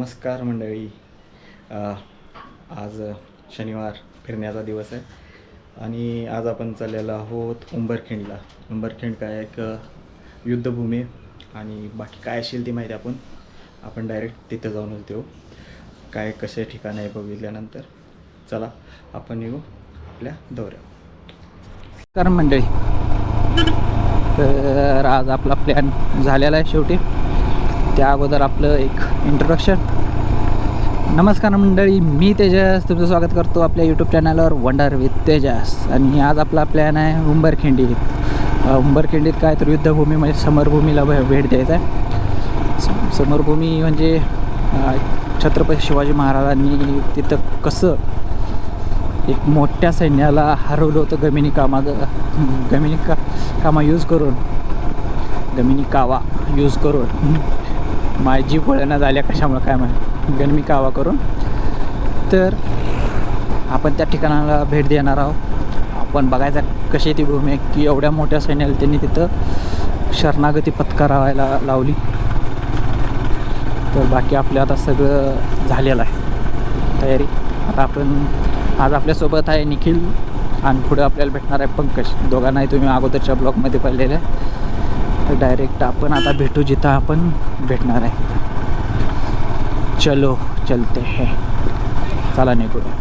नमस्कार मंडळी. आज शनिवार फिरण्याचा दिवस आहे. आणि आज आपण चाललेलो आहोत उंबरखिंडला. उंबरखिंड काय एक युद्धभूमी आहे आणि बाकी काय असेल ती माहिती आपण आपण डायरेक्ट तिथं जाऊनच देऊ काय कसे ठिकाण आहे बघितल्यानंतर चला आपण येऊ आपल्या दौऱ्या कारण मंडळी. तर आज आपला प्लॅन झालेला आहे शेवटी. त्या अगोदर आपलं एक इंट्रोडक्शन नमस्कार मंडळी मी तेजस. तुमचं स्वागत करतो आपल्या यूट्यूब चॅनलवर वंडर विथ तेजस. आणि आज आपला प्लॅन आहे उंबरखिंडीत उंबरखिंडीत काय तर युद्धभूमी म्हणजे समरभूमीला भेट द्यायचा आहे. समरभूमी म्हणजे छत्रपती शिवाजी महाराजांनी तिथं कसं एक मोठ्या सैन्याला हरवलं होतं गमिनी कामा गमिनी का कामा यूज करून. गमिनी कावा यूज करून. माझी वळणं झाल्या कशामुळे काय म्हणा गणमी कावा करून. तर आपण त्या ठिकाणाला भेट देणार आहोत. आपण बघायचा कशी ती भूमी आहे की एवढ्या मोठ्या सैन्याला त्यांनी तिथं शरणागती पत्करावायला लावली. तर बाकी आपलं आता सगळं झालेलं आहे. तयारी. आता आपण आज आपल्यासोबत आहे निखिल आणि पुढे आपल्याला भेटणार आहे पंकज. दोघांनाही तुम्ही अगोदरच्या ब्लॉगमध्ये पाहिलेलं आहे. तर डायरेक्ट आपण आता भेटू जिथं आपण भेटणार आहे. चलो चलते हे. चला निघूया.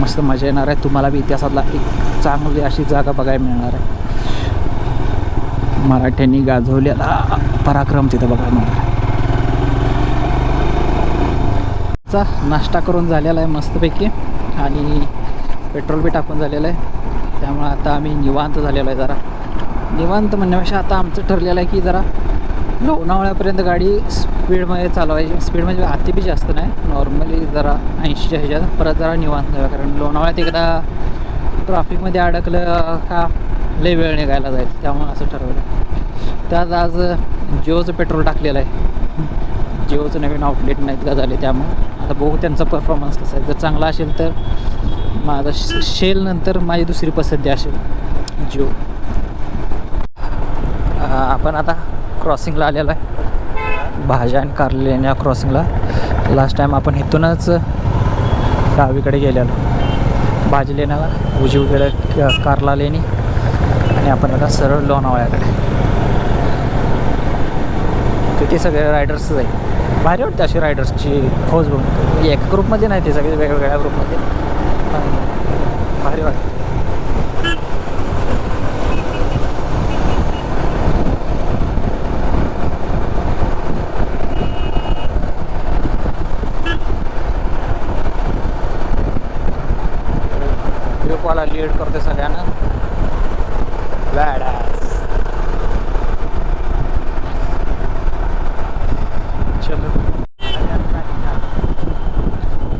मस्त मजा येणार आहे. तुम्हाला बी इतिहासातला एक चांगली अशी जागा बघायला मिळणार आहे. मराठ्यांनी गाजवलेला पराक्रम तिथं बघायला मिळणार आहे. चा नाश्ता करून झालेला आहे मस्तपैकी. आणि पेट्रोल बी टाकून झालेलं आहे. त्यामुळे आता आम्ही निवांत झालेलो आहे जरा. निवांत म्हणण्यापेक्षा आता आमचं ठरलेलं आहे की जरा लोणावळ्यापर्यंत गाडी स्पीडमध्ये चालवायची. स्पीड म्हणजे अति बी जास्त नाही. नॉर्मली जरा ऐंशीच्या ह्याच्यात परत जरा निवांत जाऊया कारण लोणावळ्यात एकदा ट्रॅफिकमध्ये अडकलं का लय वेळ निघायला जाईल त्यामुळे असं ठरवलं. त्यात आज जिओचं पेट्रोल टाकलेलं आहे. जिओचं नवीन आउटलेट नाहीत का झाले त्यामुळे. आता बघू त्यांचा परफॉर्मन्स कसा आहे. जर चांगला असेल तर माझा शेल नंतर माझी दुसरी पसंती असेल. जिओ. आपण आता क्रॉसिंगला आलेलो आहे. भाज्या आणि कारलेण्या क्रॉसिंगला लास्ट टाईम आपण इथूनच डावीकडे गेलेलो. भाजी लेण्याला उजवीकडे क- कारला लेणी आणि आपण आता सरळ लोणावळ्याकडे. किती सगळे रायडर्स आहे भारी वाटते अशी रायडर्सची फौज बघून. एका ग्रुपमध्ये नाही ते सगळे वेगवेगळ्या ग्रुपमध्ये पण भारी वाटते ग्रुपवाला लीड करते सगळ्यांना बॅडास चलो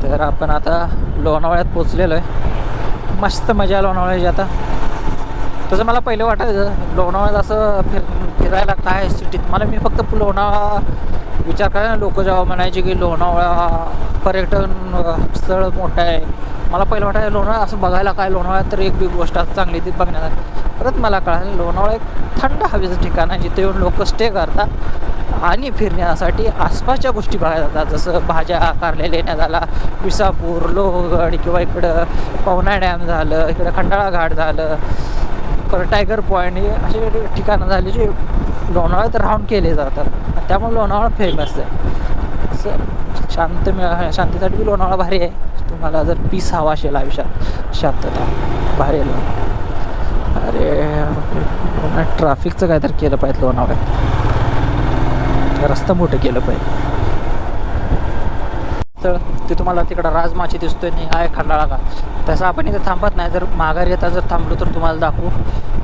तर आपण आता लोणावळ्यात पोचलेलो आहे मस्त मजा आहे लोणावळ्याची आता. तसं मला पहिलं वाटायचं लोणावळ्यात असं फिर फिरायला काय सिटीत मला मी फक्त लोणावळा विचार करायला लोक जेव्हा म्हणायचे की लोणावळा पर्यटन स्थळ मोठं आहे. मला पहिलं वाटायचं लोणावळा असं बघायला काय? लोणावळ्यात तर एक बी गोष्ट असं चांगली ती बघण्यात परत मला कळालं लोणावळा एक थंड हवेचं ठिकाण आहे जिथे येऊन लोक स्टे करतात. आणि फिरण्यासाठी आसपासच्या गोष्टी बघायला जातात. जसं भाज्या कारले लेण्या झाला विसापूर लोहगड किंवा इकडं पवना डॅम झालं इकडं खंडाळा घाट झालं परत टायगर पॉईंट हे असे ठिकाणं झाली जे लोणावळ्यात राऊंड केले जातात. त्यामुळे लोणावळा फेमस आहे. असं शांत मिळ शांतीसाठी लोणावळा भारी आहे. तुम्हाला जर पीस हवा असेल आयुष्यात शांतता भारी आहे अरे ट्रॅफिकचं काय तर केलं पाहिजे लोणावळ्यात. रस्ता मोठं केलं पाहिजे? तर ते तुम्हाला तिकडं राजमाची दिसतोय नाही आहे खंडाळा का तसं आपण इथं थांबत नाही. जर माघारी येता जर थांबलो तर तुम्हाला दाखवू.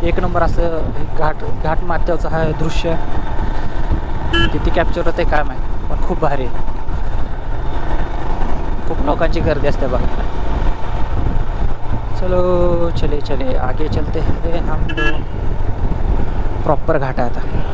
एक नंबर असं घाट घाट माथ्याचं हा दृश्य किती कॅप्चर होते काय आहे पण खूप भारी आहे. खूप लोकांची गर्दी असते बघा. चलो चले चले. आगे चलते हैं. हम लोग प्रॉपर घाट आहे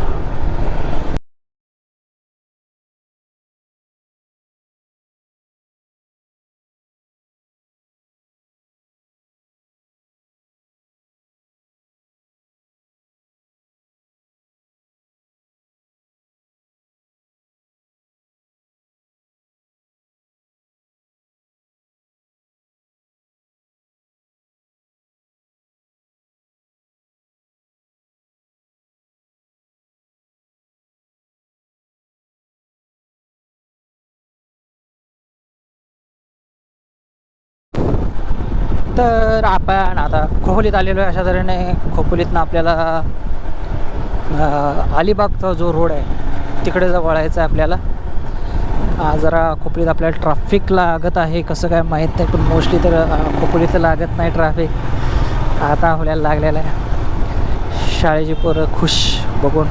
तर आपण आता खोपोलीत आलेलो आहे अशा तऱ्हेने. खोपोलीतनं आपल्याला अलिबागचा जो रोड आहे तिकडे जर वळायचं आहे आपल्याला. जरा खोपोलीत आपल्याला ट्रॅफिक लागत आहे कसं काय माहीत नाही पण मोस्टली तर अं, तर लागत नाही ट्रॅफिक आता आपल्याला लागलेलं आहे. शाळेची पोरं खुश बघून.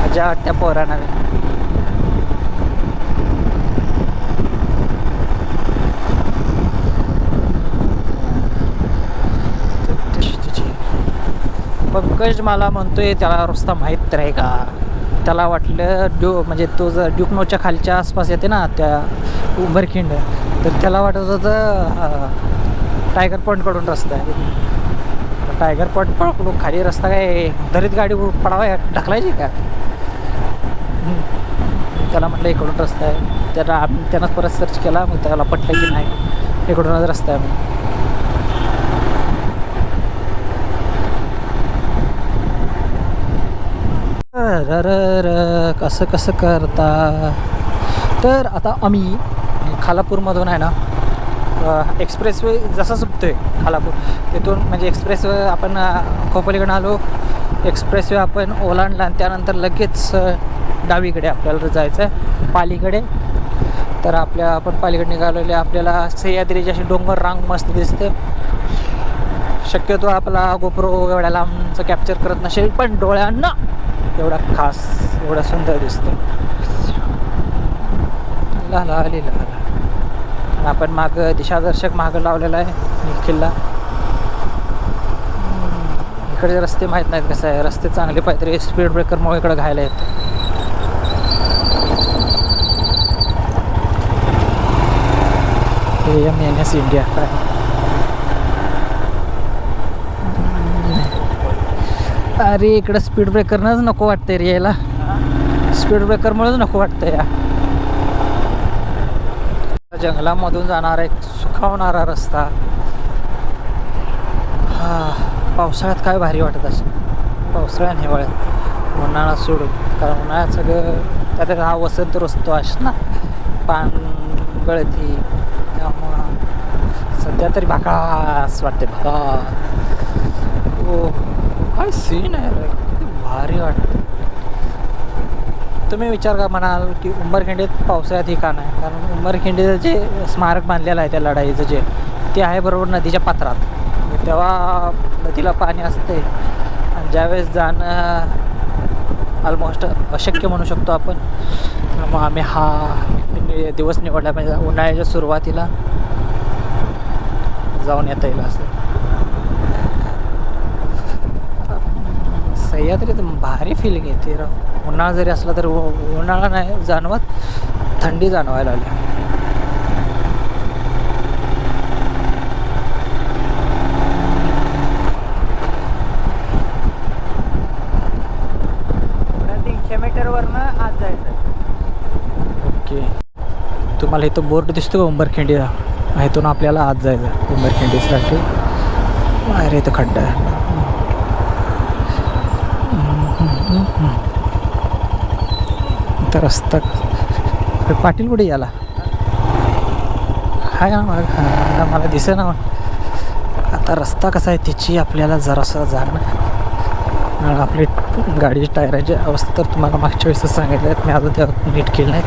मजा वाटत्या पोरांना बी. पंकज मला म्हणतोय त्याला रस्ता माहीत नाही का? त्याला वाटलं ड्यू म्हणजे तो जर ड्युकनोच्या खालच्या आसपास येते ना त्या उंबरखिंड तर त्याला वाटत होतं टायगर पॉईंटकडून रस्ता आहे. टायगर पॉईंट पकडून खाली रस्ता काय दरीत गाडी पडावा ढकलायची का? त्याला म्हटलं इकडून रस्ता आहे. त्याला त्यानंच परत सर्च केला मग त्याला पटलं की नाही इकडूनच रस्ता आहे मग र कसं कसं करता तर आता आम्ही खालापूरमधून आहे ना एक्सप्रेस वे जसा आहे खालापूर तिथून म्हणजे एक्सप्रेस वे आपण अ, खोपोलीकडून आलो एक्सप्रेस वे आपण ओलांडला आणि त्यानंतर लगेच डावीकडे आपल्याला जायचं आहे पालीकडे तर आपल्या आपण पालीकडे निघालेले आपल्याला सह्याद्रीची अशी डोंगर रांग मस्त दिसते शक्यतो आपला गोप्रो एवढ्या लांबचं कॅप्चर करत नसेल पण डोळ्यांना एवढा खास एवढा सुंदर दिसतो. लाला ला लाला ला आणि आपण माग दिशादर्शक मागं लावलेला आहे किल्ला हम्म, इकडचे रस्ते माहीत नाहीत कसं आहे. रस्ते चांगले पाहिजे स्पीड ब्रेकरमुळे इकडं घायला येतं. एम एन एस इंडिया काय? अरे इकडं स्पीड ब्रेकरनंच नको वाटतंय रे यायला. स्पीड ब्रेकरमुळेच नको वाटतं या. जंगलामधून जाणारा एक सुखावणारा रस्ता. हा पावसाळ्यात काय भारी वाटत असेल. पावसाळ्यात हिवाळ्यात. उन्हाळा सोडून. कारण उन्हाळ्यात सगळं त्यात हा वसंत रस्तो अस ना. पान गळती त्यामुळं सध्या तरी भाकास वाटते भाका हो. काय सीन आहे रे किती भारी वाटतं तुम्ही विचार का म्हणाल की उंबरखिंडीत पावसाळ्यात ही का नाही? कारण उंबरखिंडीचं जे स्मारक बांधलेलं आहे त्या लढाईचं जे ते आहे बरोबर नदीच्या पात्रात. तेव्हा नदीला पाणी असते. आणि ज्यावेळेस जाणं ऑलमोस्ट अशक्य म्हणू शकतो आपण मग आम्ही हा दिवस निवडला पाहिजे. उन्हाळ्याच्या सुरुवातीला जाऊन येता येईल असं. सह्याद्री तर भारी फिलिंग येते राव. उन्हाळा जरी असला तर उन्हाळा नाही जाणवत. थंडी जाणवायला लागली. तीनशे मीटरवरनं आज जायचं ओके. तुम्हाला इथं बोर्ड दिसतो का उंबरखिंडीचा इथून आपल्याला आज जायचं उंबरखिंडीसाठी. बाहेर इथं खड्डा आहे. इथं रस्ता? पाटील कुठे याला. हाय ना मला मला दिसे ना आता रस्ता कसा आहे त्याची आपल्याला जरासं जाणं आपली गाडीची टायराची अवस्था तर तुम्हाला मागच्या वेळेस सांगितलं आहे. मी अजून त्या नीट केलं नाही.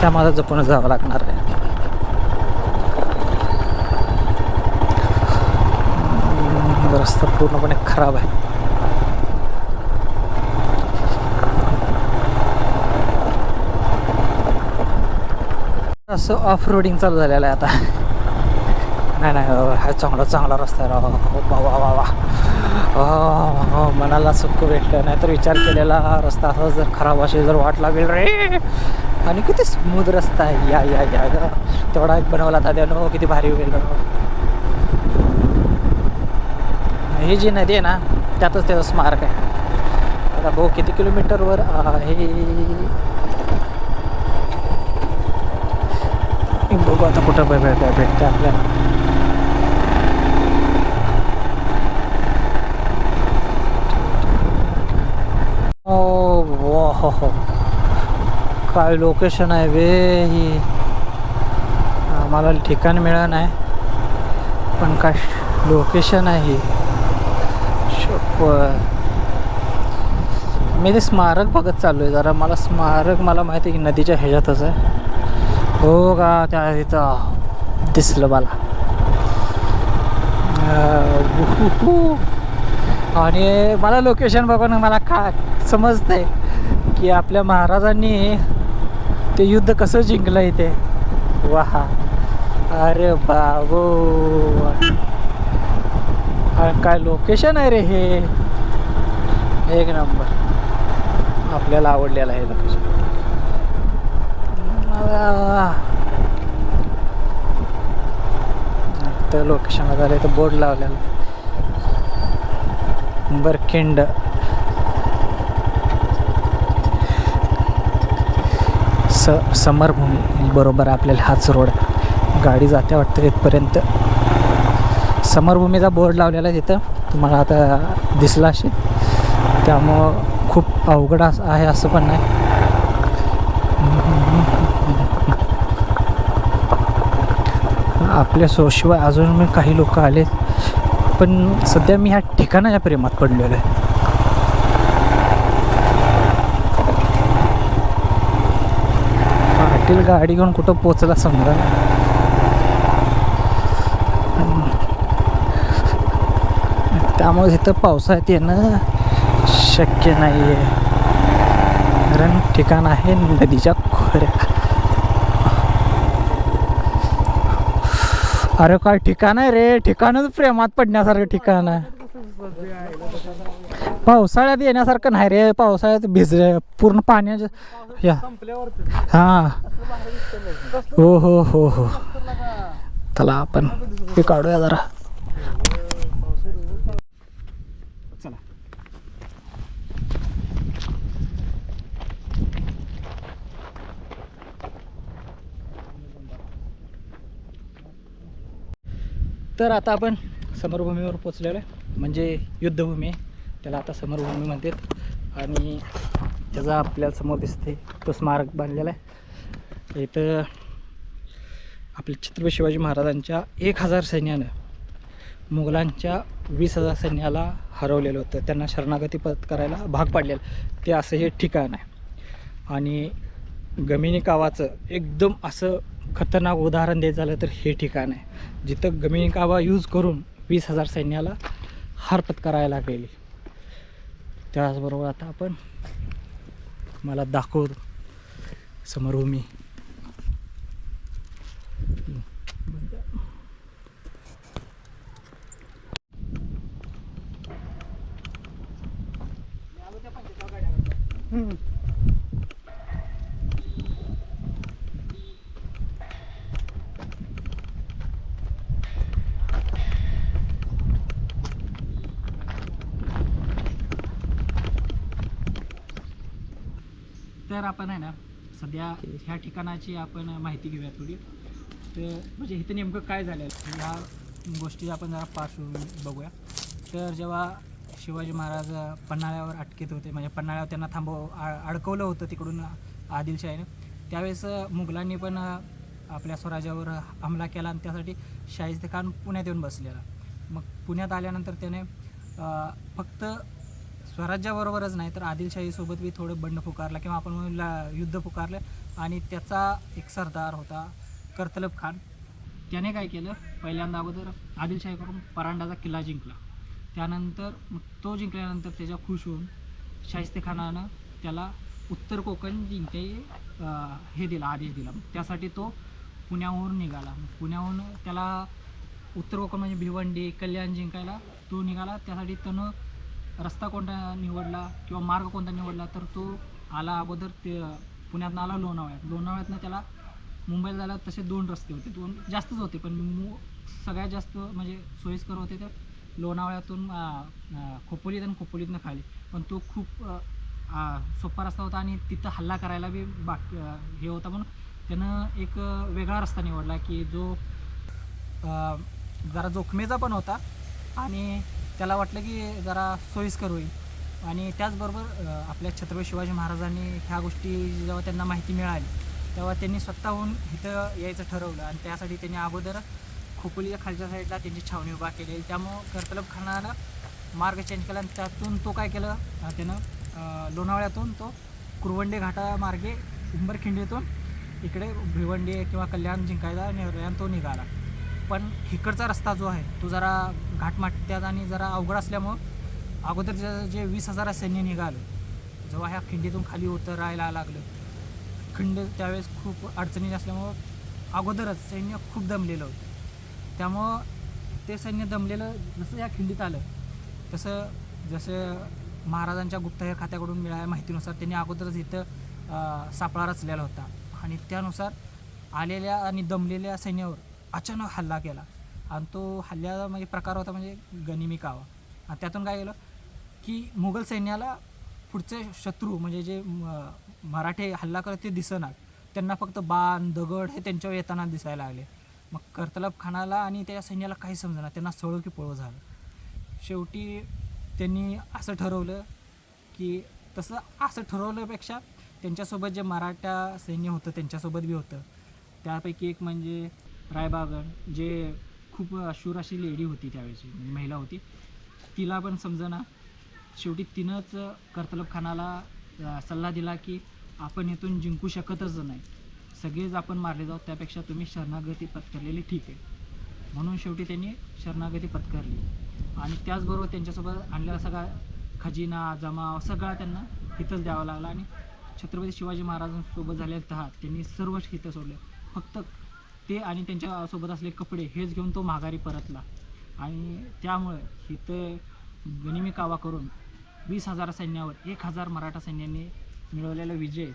त्या मला जपून जावं लागणार आहे. रस्ता पूर्णपणे खराब आहे. असं ऑफ रोडिंग चालू झालेलं आहे आता. नाही नाही हो, हा चांगला चांगला रस्ता आहे हो, वा वा वा वा. हो, हो, मनाला सुख भेटलं. नाहीतर विचार केलेला रस्ता असा जर खराब असेल जर वाट लागेल रे. आणि किती स्मूथ रस्ता आहे. या या या तेवढा एक बनवला दाद्यानो किती भारी होईल ही जी नदी आहे ना त्यातच त्याचं स्मारक आहे. आता भाऊ किती किलोमीटरवर आहे. बघू आता कुठं भेट भेटते आपल्याला. वा हो हो काय लोकेशन आहे वे ही. आम्हाला ठिकाण मिळालं नाही. पण काय लोकेशन आहे शप मी ते स्मारक बघत चाललो आहे जरा मला स्मारक मला माहिती आहे की नदीच्या ह्याच्यातच आहे. हो का त्या तिथं दिसलं मला आणि मला लोकेशन बघून मला का समजतंय की आपल्या महाराजांनी ते युद्ध कसं जिंकलं इथे. वाहा. अरे बाबो. काय लोकेशन आहे रे हे? एक नंबर आपल्याला आवडलेलं आहे लोकेशन तर लोकेशनला झालं तर बोर्ड लावलेला. बरखिंड. स समरभूमी बरोबर आपल्याला हाच रोड गाडी जाते वाटतं तिथपर्यंत समरभूमीचा बोर्ड लावलेला आहे तिथं तुम्हाला आता दिसला असेल. त्यामुळं खूप अवघड असं आहे असं पण नाही. आपल्या सोशिवाय अजून मी काही लोक आले पण सध्या मी ह्या ठिकाणाच्या प्रेमात पडलेलो आहे. पाटील गाडी घेऊन कुठं पोचला समजा. त्यामुळे तिथं पावसाळ्यात येणं शक्य नाही आहे कारण ठिकाण आहे नदीच्या अरे काय ठिकाण आहे रे? ठिकाणच प्रेमात पडण्यासारखं ठिकाण आहे. पावसाळ्यात येण्यासारखं नाही रे. पावसाळ्यात भिज पूर्ण पाण्याच्या या. हा. हो हो हो हो. चला आपण हे काढूया जरा. तर आता आपण समरभूमीवर पोचलेलो आहे. म्हणजे युद्धभूमी आहे. त्याला आता समरभूमी म्हणतात. आणि त्याचा आपल्याला समोर दिसते तो स्मारक बांधलेला आहे. इथं आपल्या छत्रपती शिवाजी महाराजांच्या एक हजार सैन्यानं मुघलांच्या वीस हजार सैन्याला हरवलेलं होतं. त्यांना शरणागती पत्करायला भाग पाडलेलं. ते असं हे ठिकाण आहे. आणि गमिनी कावाचं एकदम असं खतरनाक उदाहरण द्यायचं झालं तर हे ठिकाण आहे. जिथं गमिनी कावा यूज करून वीस हजार सैन्याला हार करायला लागलेली. त्याचबरोबर आता आपण मला दाखवतो. समरभूमी तर आपण आहे ना सध्या ह्या ठिकाणाची आपण माहिती घेऊया थोडी. तर म्हणजे इथं नेमकं काय झालं ह्या गोष्टी आपण जरा पार्श्वभूमी बघूया. तर जेव्हा शिवाजी महाराज पन्हाळ्यावर अटकेत होते म्हणजे पन्हाळ्यावर त्यांना थांबव आ- अडकवलं होतं तिकडून आदिलशाहीनं त्यावेळेस मुघलांनी पण आपल्या स्वराज्यावर हमला केला आणि त्यासाठी शाहिस्ते खान पुण्यात येऊन बसलेला. मग पुण्यात आल्यानंतर त्याने फक्त स्वराज्याबरोबरच नाही तर आदिलशाहीसोबत बी थोडं बंड पुकारलं किंवा आपण म्हणू युद्ध पुकारलं. आणि त्याचा एक सरदार होता कर्तलब खान. त्याने काय केलं? पहिल्यांदा अगोदर आदिलशाहीकडून परांडाचा किल्ला जिंकला. त्यानंतर मग तो जिंकल्यानंतर त्याच्या खुश होऊन शाहिस्ते खानानं त्याला उत्तर कोकण जिंकते हे दिला आदेश दिला. त्यासाठी तो पुण्याहून निघाला. पुण्याहून त्याला उत्तर कोकण म्हणजे भिवंडी कल्याण जिंकायला तो निघाला. त्यासाठी त्यानं रस्ता कोणता निवडला किंवा मार्ग कोणता निवडला तर तो आला अगोदर ते पुण्यातनं आला लोणावळ्यात. लोणावळ्यातनं त्याला मुंबईला जायला तसे दोन रस्ते होते. दोन जास्तच होते पण मु सगळ्यात जास्त म्हणजे सोयीस्कर होते तर लोणावळ्यातून खोपोलीत आणि खोपोलीतनं खाली. पण तो खूप सोपा रस्ता होता आणि तिथं हल्ला करायला बी बाकी हे होता. म्हणून त्यानं एक वेगळा रस्ता निवडला की जो जरा जोखमेचा पण होता आणि त्याला वाटलं की जरा सोयीस्कर होईल. आणि त्याचबरोबर आपल्या छत्रपती शिवाजी महाराजांनी ह्या गोष्टी जेव्हा त्यांना माहिती मिळाली तेव्हा त्यांनी स्वतःहून इथं यायचं ठरवलं. आणि त्यासाठी त्यांनी अगोदर खोपोलीच्या खालच्या साईडला त्यांची छावणी उभा केली. त्यामुळं कर्तलबखानानं मार्ग चेंज केला आणि त्यातून तो काय केलं त्यानं लोणावळ्यातून तो कुरवंडे घाटामार्गे उंबरखिंडीतून इकडे भिवंडी किंवा कल्याण जिंकायचा आणि तो निघाला. पण इकडचा रस्ता जो आहे तो जरा घाटमाट्यात आणि जरा अवघड असल्यामुळं अगोदर जे जे वीस हजार सैन्य निघालं जेव्हा ह्या खिंडीतून खाली उतरायला लागलं खिंड त्यावेळेस खूप अडचणी असल्यामुळं अगोदरच सैन्य खूप दमलेलं होतं. त्यामुळं ते सैन्य दमलेलं जसं या खिंडीत आलं तसं जसं महाराजांच्या गुप्तहेर खात्याकडून मिळाल्या माहितीनुसार त्यांनी अगोदरच इथं सापळा रचलेला होता. आणि त्यानुसार आलेल्या आणि दमलेल्या सैन्यावर अचानक हल्ला केला. आणि तो हल्ल्याचा म्हणजे प्रकार होता म्हणजे गनिमी कावा. आणि त्यातून काय केलं की मुघल सैन्याला पुढचे शत्रू म्हणजे जे मराठे हल्ला करत ते दिसणार त्यांना फक्त बाण दगड हे त्यांच्यावर येताना दिसायला लागले. मग कर्तलब खानाला आणि त्याच्या सैन्याला काही समजणार त्यांना सळो की पळो झालं. शेवटी त्यांनी असं ठरवलं की तसं असं ठरवल्यापेक्षा त्यांच्यासोबत जे मराठा सैन्य होतं त्यांच्यासोबत बी होतं. त्यापैकी एक म्हणजे रायबागन जे खूप शूर अशी लेडी होती त्यावेळेची म्हणजे महिला होती तिला पण समजना शेवटी तिनंच कर्तलबखानाला सल्ला दिला की आपण इथून जिंकू शकतच नाही. सगळेच आपण मारले जाऊ त्यापेक्षा तुम्ही शरणागती पत्करलेली ठीक आहे. म्हणून शेवटी त्यांनी शरणागती पत्करली. आणि त्याचबरोबर त्यांच्यासोबत आणलेला सगळा खजिना जमाव सगळा त्यांना इथंच द्यावा लागला. आणि छत्रपती शिवाजी महाराजांसोबत झालेला तहात त्यांनी सर्व हिथं सोडले. फक्त ते आणि त्यांच्यासोबत असले कपडे हेच घेऊन तो माघारी परतला. आणि त्यामुळे इथं गनिमी कावा करून वीस हजार सैन्यावर एक हजार मराठा सैन्यांनी मिळवलेला विजय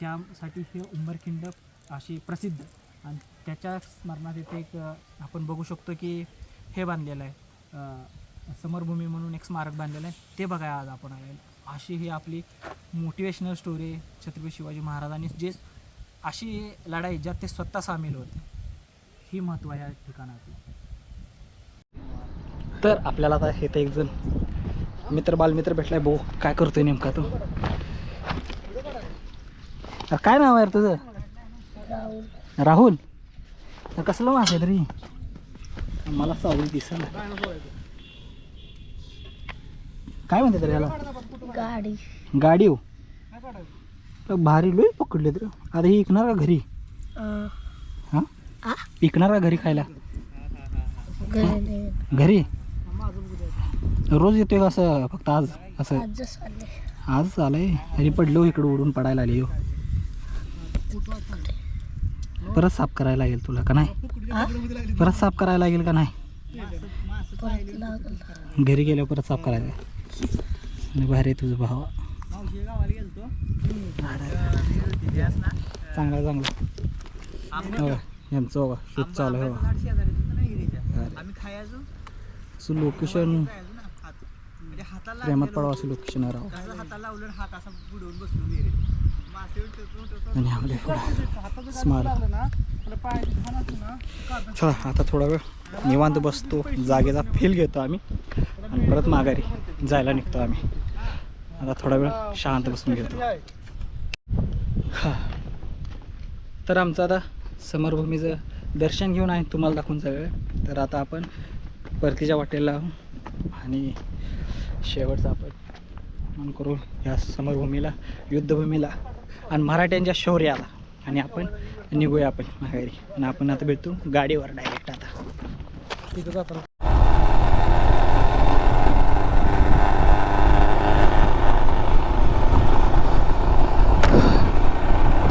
त्यासाठी हे उंबरखिंड अशी प्रसिद्ध. आणि त्याच्या स्मरणात इथे एक आपण बघू शकतो की हे बांधलेलं आहे. समरभूमी म्हणून एक स्मारक बांधलेलं आहे. ते बघाय आज आपण आलेलं अशी ही आपली मोटिवेशनल स्टोरी छत्रपती शिवाजी महाराजांनी. जे अशी लढाई ज्यात ते स्वतः सामील होते. ही महत्त्व आहे या ठिकाणाचं. तर आपल्याला आता हे तर एक जण मित्र बालमित्र भेटलाय. भाऊ काय करतोय नेमका तू. काय नाव आहे तुझं? राहुल. तर कसलं मास आहे तरी? मला सावली दिसा काय म्हणते तरी याला? गाडी. गाडी हो. भारी लोय पकडले तर आता ही इकणार का घरी? इकणार का घरी खायला. घरी रोज येतोय का असं फक्त आज? असं? आज आले आज आलंय? तरी पडलो इकडं उडून पडायला आले हो. परत साफ करायला लागेल तुला का नाही? परत साफ करायला लागेल का नाही? घरी गेल्यावर परत साफ बाहेर आहे तुझं भाव. चांगला चांगला. हो. यांचं बघा शूट चालू आहे आम्ही खायचो. असं लोकेशन म्हणजे प्रेमात पडावं असं लोकेशन आहे राव. हाताला हात असा बुडवून बसलो आणि आपल्या स्मारक चला आता थोडा वेळ निवांत बसतो. जागेचा फील घेतो आम्ही. आणि परत माघारी जायला निघतो आम्ही. आता थोडा वेळ शांत बसून घेतो. हा. तर आमचं आता समरभूमीचं दर्शन घेऊन आहे तुम्हाला दाखवून सगळं. तर आता आपण परतीच्या वाटेला आहो आणि शेवटचं आपण मन करू ह्या समरभूमीला युद्धभूमीला आणि मराठ्यांच्या शौर्याला. आणि आपण निघूया आपण माघारी. आणि आपण आता भेटतो गाडीवर डायरेक्ट आता. तिथं जातो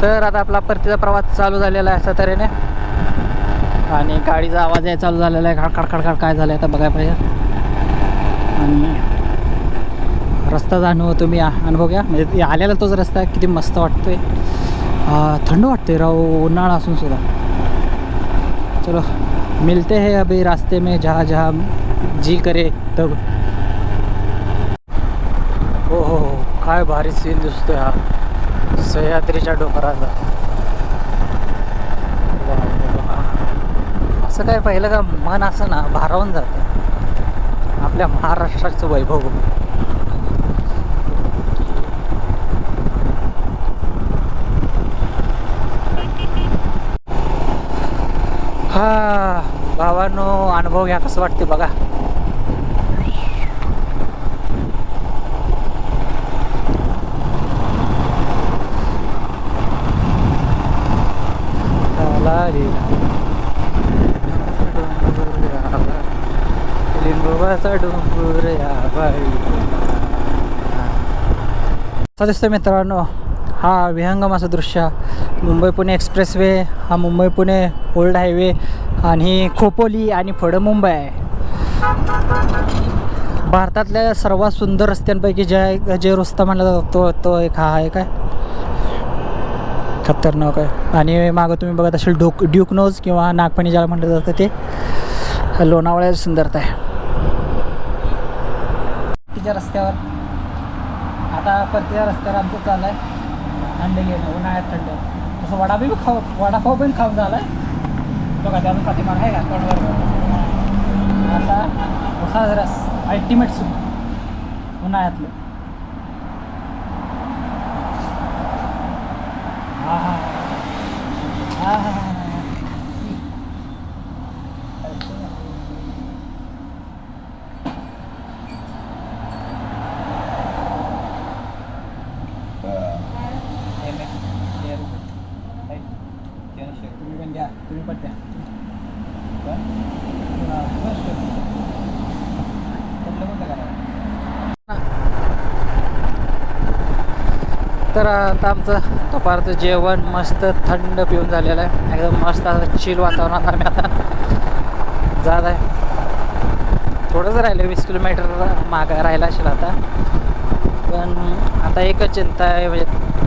तर आता आपला परतीचा प्रवास चालू झालेला आहे अशा तऱ्हेने. आणि गाडीचा आवाज आहे चालू झालेला आहे. खडखड खडखड काय झालं आहे आता बघायला पाहिजे. आणि रस्ता जाणव तुम्ही अनुभव घ्या. म्हणजे ते आलेला तोच रस्ता आहे, किती मस्त वाटतोय. थंड वाटते राव. उन्हाळा असून सुद्धा. चलो मिलते हैं अभी रास्ते में. जहाँ जहाँ जी करे तब. हो हो हो काय भारी सीन दिसतोय हा. सह्याद्रीच्या डोंगराला. असं काय पाहिलं का मन असं ना भारावून जातं. आपल्या महाराष्ट्राचं वैभव. हा भावानो अनुभव घ्या कसं वाटते बघा. लिंगोबाचा डोंगर या असं दिसतोय मित्रांनो हा विहंगम असं दृश्य. मुंबई पुणे एक्सप्रेसवे हा मुंबई पुणे ओल्ड हायवे आणि खोपोली आणि फड मुंबई आहे. भारतातल्या सर्वात सुंदर रस्त्यांपैकी जे जे रस्ता म्हणला जातो तो एक हा आहे काय? खतरनाक आहे. आणि मागं तुम्ही बघत असेल डोक ड्युकनोज किंवा नागपणी ज्याला म्हटलं जातं ते. लोणावळ्याची सुंदरता आहे. परतीच्या रस्त्यावर. आता परतीच्या रस्त्यावर आमचं चाललं आहे थंड घेणं उन्हाळ्यात थंड. तसं वडा बी खाऊ वडापाव पण खाऊन झाला आहे बघा त्यातून पाठीमाग आहे का? तोंडवर. आता उसाचा रस अल्टिमेट सूप उन्हाळ्यातलं. हा हा हा हा हा तुम्ही पण द्या तुम्ही पण द्या तर आता आमचं दुपारचं जेवण मस्त थंड पिऊन झालेलं आहे. एकदम मस्त असं चिल वातावरणात आम्ही आता जात आहे. थोडंच राहिलं वीस किलोमीटर मागं राहिला असेल आता. पण आता एकच चिंता आहे म्हणजे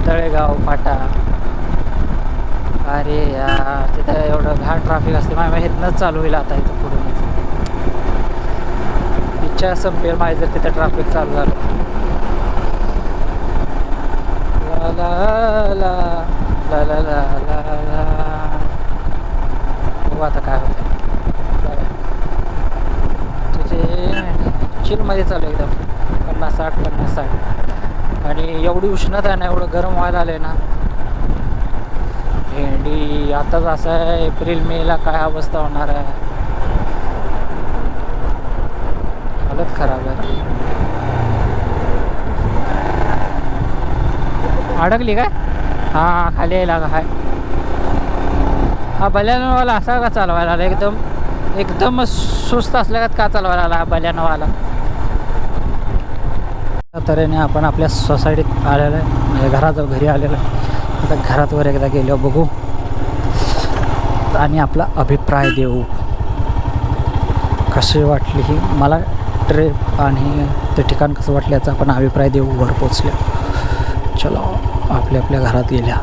तळेगाव फाटा. अरे यार तिथं एवढं घाण ट्रॅफिक असते माझ्या इथनंच चालू होईल आता इथं पुढूनच. इच्छा संपेल माझी जर तिथं ट्रॅफिक चालू झालं. ला ला ला ला ला ला बघू आता काय होतं चिलमध्ये चालू एकदम. पन्नास साठ पन्नास साठ. आणि एवढी उष्णता आहे ना एवढं गरम व्हायला आलं आहे ना. भेंडी आताच असं आहे एप्रिल मेला काय अवस्था होणार आहे. हालत खराब आहे. अडकली काय? हां खाली यायला का हाय. हा बल्यानवाला असा का चालवायला आला? एकदम एकदम सुस्त असल्या का चालवायला आला हा बल्यानवाला? अशा तऱ्हेने आपण आपल्या सोसायटीत आलेलो आहे. म्हणजे घराजवळ घरी आलेलो आहे. आता घरात वर एकदा गेलो बघू. आणि आपला अभिप्राय देऊ. कशी वाटली ही? मला ट्रिप आणि ते ठिकाण कसं वाटलं याचा आपण अभिप्राय देऊ वर पोचल्या. चलो. आपल्या आपल्या घरात गेल्या.